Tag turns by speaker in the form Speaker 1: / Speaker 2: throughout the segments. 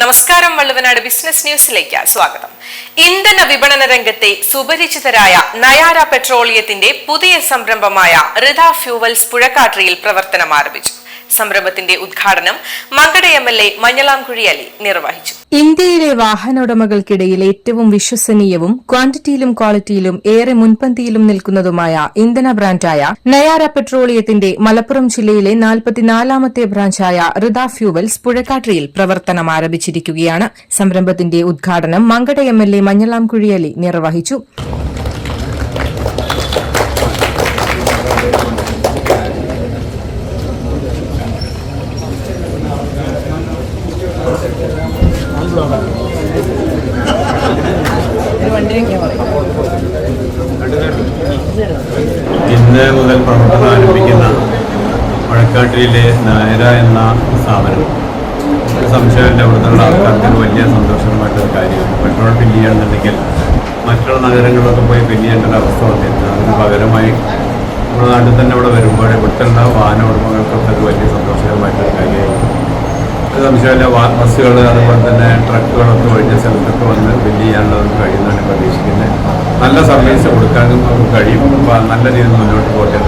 Speaker 1: നമസ്കാരം വള്ളുവനാട് ബിസിനസ് ന്യൂസിലേക്ക് സ്വാഗതം. ഇന്ധന വിപണന രംഗത്തെ സുപരിചിതരായ നയാര പെട്രോളിയത്തിന്റെ പുതിയ സംരംഭമായ റിത ഫ്യൂവൽസ് പുഴക്കാട്ടിയിൽ പ്രവർത്തനം ആരംഭിച്ചു. സംരംഭത്തിന്റെ ഉദ്ഘാടനം Mankada M L A Manjalamkuzhi Ali നിർവഹിച്ചു.
Speaker 2: ഇന്ത്യയിലെ വാഹന ഉടമകൾക്കിടയിൽ ഏറ്റവും വിശ്വസനീയവും ക്വാണ്ടിറ്റിയിലും ക്വാളിറ്റിയിലും ഏറെ മുൻപന്തിയിലും നിൽക്കുന്നതുമായ ഇന്ധന ബ്രാൻഡായ നയാര പെട്രോളിയത്തിന്റെ മലപ്പുറം ജില്ലയിലെ നാൽപ്പത്തിനാലാമത്തെ ബ്രാഞ്ചായ റിത ഫ്യൂവൽസ് പുഴക്കാട്ടിയിൽ പ്രവർത്തനം ആരംഭിച്ചിരിക്കുകയാണ്. സംരംഭത്തിന്റെ ഉദ്ഘാടനം Mankada M L A Manjalamkuzhi Ali നിർവഹിച്ചു.
Speaker 3: ഇന്ന് മുതൽ പ്രവർത്തനം ആരംഭിക്കുന്ന മഴക്കാട്ടിലെ നായര എന്ന സ്ഥാപനം. ഒരു സംശയമില്ല അവിടുത്തെ ആൾക്കാർക്ക് വലിയ സന്തോഷമായിട്ടൊരു കാര്യമാണ്. പെട്രോൾ ഫില്ല് ചെയ്യണമെന്നുണ്ടെങ്കിൽ മറ്റുള്ള നഗരങ്ങളിലൊക്കെ പോയി ഫില്ല് ചെയ്യേണ്ട ഒരു അവസ്ഥ വന്നിരുന്നു. അതിന് പകരമായി നമ്മുടെ നാട്ടിൽ തന്നെ ഇവിടെ വരുമ്പോൾ ഇവിടുത്തെ വാഹന ഉടമകൾക്കൊക്കെ അത് വലിയ കാര്യമായിരിക്കും ഒരു വാർമസുകൾ അതുപോലെ തന്നെ ട്രക്കുകളൊക്കെ ഒഴിഞ്ഞ സ്ഥലത്തൊക്കെ വന്ന് ബില്ല് ചെയ്യാനുള്ളത് കഴിയുന്നതാണ് പ്രതീക്ഷിക്കുന്നത്. നല്ല സർവീസ് കൊടുക്കാനും നമുക്ക് കഴിയും. നല്ല രീതിയിൽ മുന്നോട്ട് പോകട്ടെ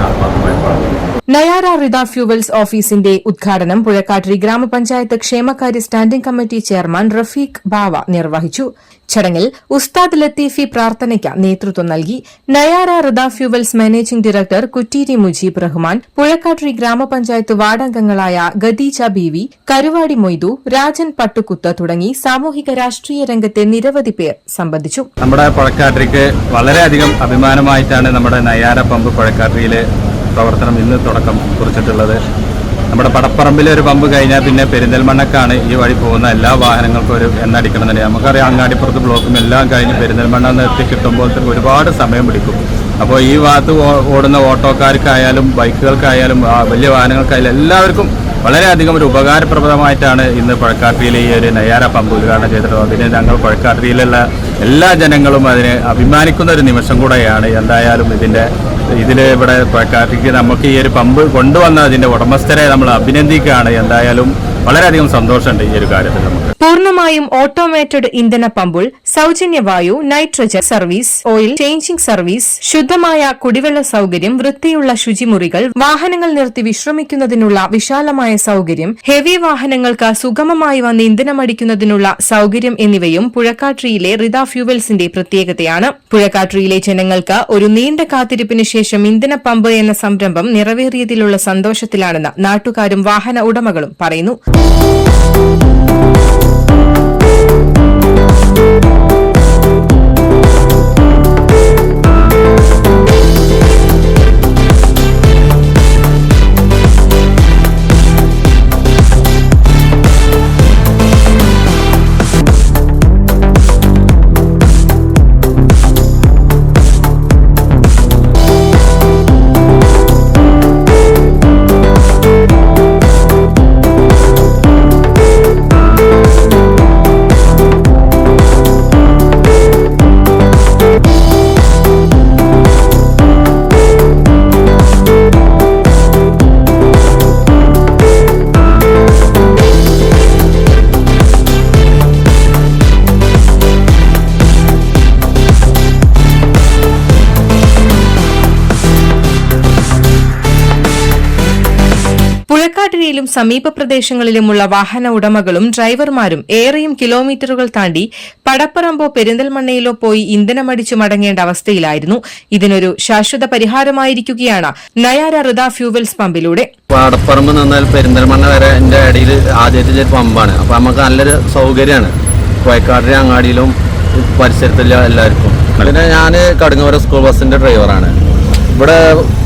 Speaker 2: നയാര റിത ഫ്യൂവൽസ് ഓഫീസിന്റെ ഉദ്ഘാടനം പുഴക്കാട്ടിരി ഗ്രാമപഞ്ചായത്ത് ക്ഷേമകാര്യ standing committee chairman Rafeeq Bava നിർവഹിച്ചു. ചടങ്ങിൽ ഉസ്താദ് ലത്തീഫി പ്രാർത്ഥനയ്ക്ക് നേതൃത്വം നൽകി Nayara Ritha fuels managing director Kutteeri Mujeeb Rahman Puzhakkattiri ഗ്രാമപഞ്ചായത്ത് വാർഡംഗങ്ങളായ ഗദീജ ബീവി കരുവാടി മൊയ്തു രാജൻ പട്ടുകുത്ത് തുടങ്ങി സാമൂഹിക രാഷ്ട്രീയ രംഗത്തെ നിരവധി പേർ സംബന്ധിച്ചു.
Speaker 4: നമ്മുടെ പുഴക്കാട്ടിരിക്ക് വളരെയധികം അഭിമാനമായിട്ടാണ് നമ്മുടെ നയാര പമ്പ് പുഴക്കാട്ടിരിയിലെ പ്രവർത്തനം ഇന്ന് തുടക്കം കുറിച്ചിട്ടുള്ളത്. നമ്മുടെ പടപ്പറമ്പിലെ ഒരു പമ്പ് കഴിഞ്ഞാൽ പിന്നെ പെരിന്തൽമണ്ണക്കാണ് ഈ വഴി പോകുന്ന എല്ലാ വാഹനങ്ങൾക്കും ഒരു എണ്ണ തന്നെ നമുക്കറിയാം അങ്ങാടിപ്പുറത്ത് ബ്ലോക്കും എല്ലാം കഴിഞ്ഞ് പെരിന്തൽമണ്ണ എന്ന് എത്തിക്കിട്ടുമ്പോൾ തന്നെ ഒരുപാട് സമയം പിടിക്കും. അപ്പോൾ ഈ ഭാഗത്ത് ഓടുന്ന ഓട്ടോക്കാർക്കായാലും ബൈക്കുകൾക്കായാലും വലിയ വാഹനങ്ങൾക്കായാലും എല്ലാവർക്കും വളരെയധികം ഒരു ഉപകാരപ്രദമായിട്ടാണ് ഇന്ന് പഴക്കാട്ടിയിൽ ഈ ഒരു നയ്യാര പമ്പ് ഉദ്ഘാടനം ചെയ്തിട്ടുള്ളത്. അതിന് ഞങ്ങൾ പഴക്കാട്ടിയിലുള്ള എല്ലാ ജനങ്ങളും അതിനെ അഭിമാനിക്കുന്ന ഒരു നിമിഷം കൂടെയാണ് എന്തായാലും ഇതിന്റെ ഇതിൽ ഇവിടെ പഴക്കാട്ടിക്ക് നമുക്ക് ഈ ഒരു പമ്പ് കൊണ്ടുവന്ന അതിന്റെ ഉടമസ്ഥരെ നമ്മൾ അഭിനന്ദിക്കുകയാണ്. എന്തായാലും വളരെയധികം സന്തോഷമുണ്ട് ഈ ഒരു കാര്യത്തിൽ നമുക്ക്.
Speaker 2: പൂർണമായും ഓട്ടോമേറ്റഡ് ഇന്ധന പമ്പുൾ സൗജന്യ വായു nitrogen service oil changing service ശുദ്ധമായ കുടിവെള്ള സൗകര്യം വൃത്തിയുള്ള ശുചിമുറികൾ വാഹനങ്ങൾ നിർത്തി വിശ്രമിക്കുന്നതിനുള്ള വിശാലമായ സൗകര്യം ഹെവി വാഹനങ്ങൾക്ക് സുഗമമായി വന്ന് ഇന്ധനമടിക്കുന്നതിനുള്ള സൗകര്യം എന്നിവയും പുഴക്കാട്രിയിലെ റിത ഫ്യൂവൽസിന്റെ പ്രത്യേകതയാണ്. പുഴക്കാട്രിയിലെ ജനങ്ങൾക്ക് ഒരു നീണ്ട കാത്തിരിപ്പിന് ശേഷം ഇന്ധന പമ്പ് എന്ന സംരംഭം നിറവേറിയതിലുള്ള സന്തോഷത്തിലാണെന്ന് നാട്ടുകാരും വാഹന ഉടമകളും പറയുന്നു. പുഴക്കാട്ടിരിയിലും സമീപ പ്രദേശങ്ങളിലുമുള്ള വാഹന ഉടമകളും ഡ്രൈവർമാരും ഏറെയും കിലോമീറ്ററുകൾ താണ്ടി പടപ്പറമ്പോ പെരിന്തൽമണ്ണയിലോ പോയി ഇന്ധനമടിച്ചു മടങ്ങേണ്ട അവസ്ഥയിലായിരുന്നു. ഇതിനൊരു ശാശ്വത പരിഹാരമായിരിക്കുകയാണ് നയാര ഋത ഫ്യൂവൽസ് പമ്പിലൂടെ.
Speaker 5: പടപ്പറമ്പ് നിന്നാൽ പെരിന്തൽമണ്ണ വരെ എന്റെ ഇടയിൽ ആദ്യത്തെ പമ്പാണ്. അപ്പൊ നമുക്ക് നല്ലൊരു സൗകര്യമാണ്. കോയക്കാടിലെ അങ്ങാടിയിലും പരിസരത്തിലും എല്ലാവർക്കും. പിന്നെ ഞാൻ കടുങ്ങവര സ്കൂൾ ബസിന്റെ ഡ്രൈവറാണ്. ഇവിടെ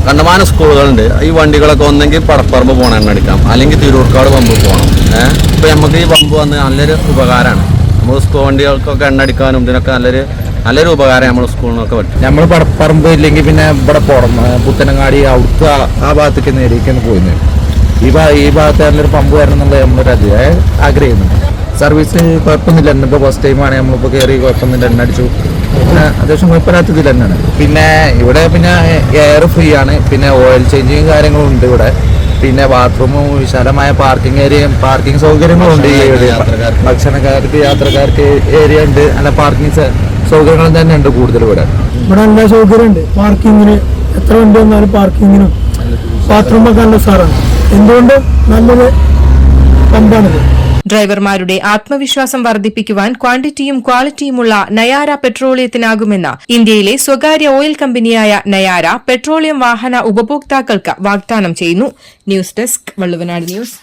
Speaker 5: കണ്ടമാന സ്കൂളുകളുണ്ട്. ഈ വണ്ടികളൊക്കെ ഒന്നെങ്കിൽ പടപ്പറമ്പ് പോകണം എണ്ണ അടിക്കാം അല്ലെങ്കിൽ തിരൂർക്കാട് പമ്പ് പോകണം ഏഹ് ഇപ്പോൾ നമുക്ക് ഈ പമ്പ് വന്ന് നല്ലൊരു ഉപകാരമാണ് നമ്മൾ സ്കൂൾ വണ്ടികൾക്കൊക്കെ എണ്ണ അടിക്കാനും ഇതിനൊക്കെ നല്ലൊരു നല്ലൊരു ഉപകാരം നമ്മൾ സ്കൂളിനൊക്കെ പറ്റും.
Speaker 6: നമ്മൾ പടപ്പറമ്പ് ഇല്ലെങ്കിൽ പിന്നെ ഇവിടെ പോകണം പുത്തനങ്ങാടി അവിടുത്തെ ആ- ഭാഗത്തേക്ക് നേരേക്കാണ് പോയിരുന്നത് ഈ ഭാ ഈ ഭാഗത്ത് നല്ലൊരു പമ്പ് വരണം എന്നുള്ളത് നമ്മളൊരു അതിയായ ആഗ്രഹിക്കുന്നുണ്ട് സർവീസ് കുഴപ്പമൊന്നുമില്ല. ഇന്നിപ്പോൾ ഫസ്റ്റ് ടൈമാണ് നമ്മളിപ്പോൾ കയറി കുഴപ്പമൊന്നുമില്ല. എണ്ണ അടിച്ചു അത്യാവശ്യം കുഴപ്പമില്ലാത്ത ഇതിൽ തന്നെയാണ്. പിന്നെ ഇവിടെ പിന്നെ എയർ ഫ്രീ ആണ്. പിന്നെ ഓയിൽ ചേഞ്ചിങ് കാര്യങ്ങളും ഉണ്ട് ഇവിടെ. പിന്നെ ബാത്റൂമും വിശാലമായ പാർക്കിംഗ് ഏരിയയും പാർക്കിംഗ് സൗകര്യങ്ങളും ഉണ്ട് ഈ
Speaker 5: യാത്രക്കാർക്ക്.
Speaker 6: ഭക്ഷണക്കാർക്ക് യാത്രക്കാർക്ക് ഏരിയ ഉണ്ട്. അല്ല പാർക്കിംഗ് സൗകര്യങ്ങളും തന്നെ ഉണ്ട് കൂടുതൽ ഇവിടെ.
Speaker 7: ഇവിടെ നല്ല സൗകര്യമുണ്ട്. പാർക്കിങ്ങിന് എത്ര വണ്ടി വന്നാലും പാർക്കിങ്ങിനും ബാത്റൂമൊക്കെ നല്ല സാറാണ് എന്തുകൊണ്ട് നല്ലത് പമ്പാണിത്.
Speaker 2: ഡ്രൈവർമാരുടെ ആത്മവിശ്വാസം വർദ്ധിപ്പിക്കുവാൻ ക്വാണ്ടിറ്റിയും ക്വാളിറ്റിയുമുള്ള നയാര പെട്രോളിയത്തിനാകുമെന്ന് ഇന്ത്യയിലെ സ്വകാര്യ ഓയിൽ കമ്പനിയായ നയാര പെട്രോളിയം വാഹന ഉപഭോക്താക്കൾക്ക് വാഗ്ദാനം ചെയ്യുന്നു. News desk Valluvanad news.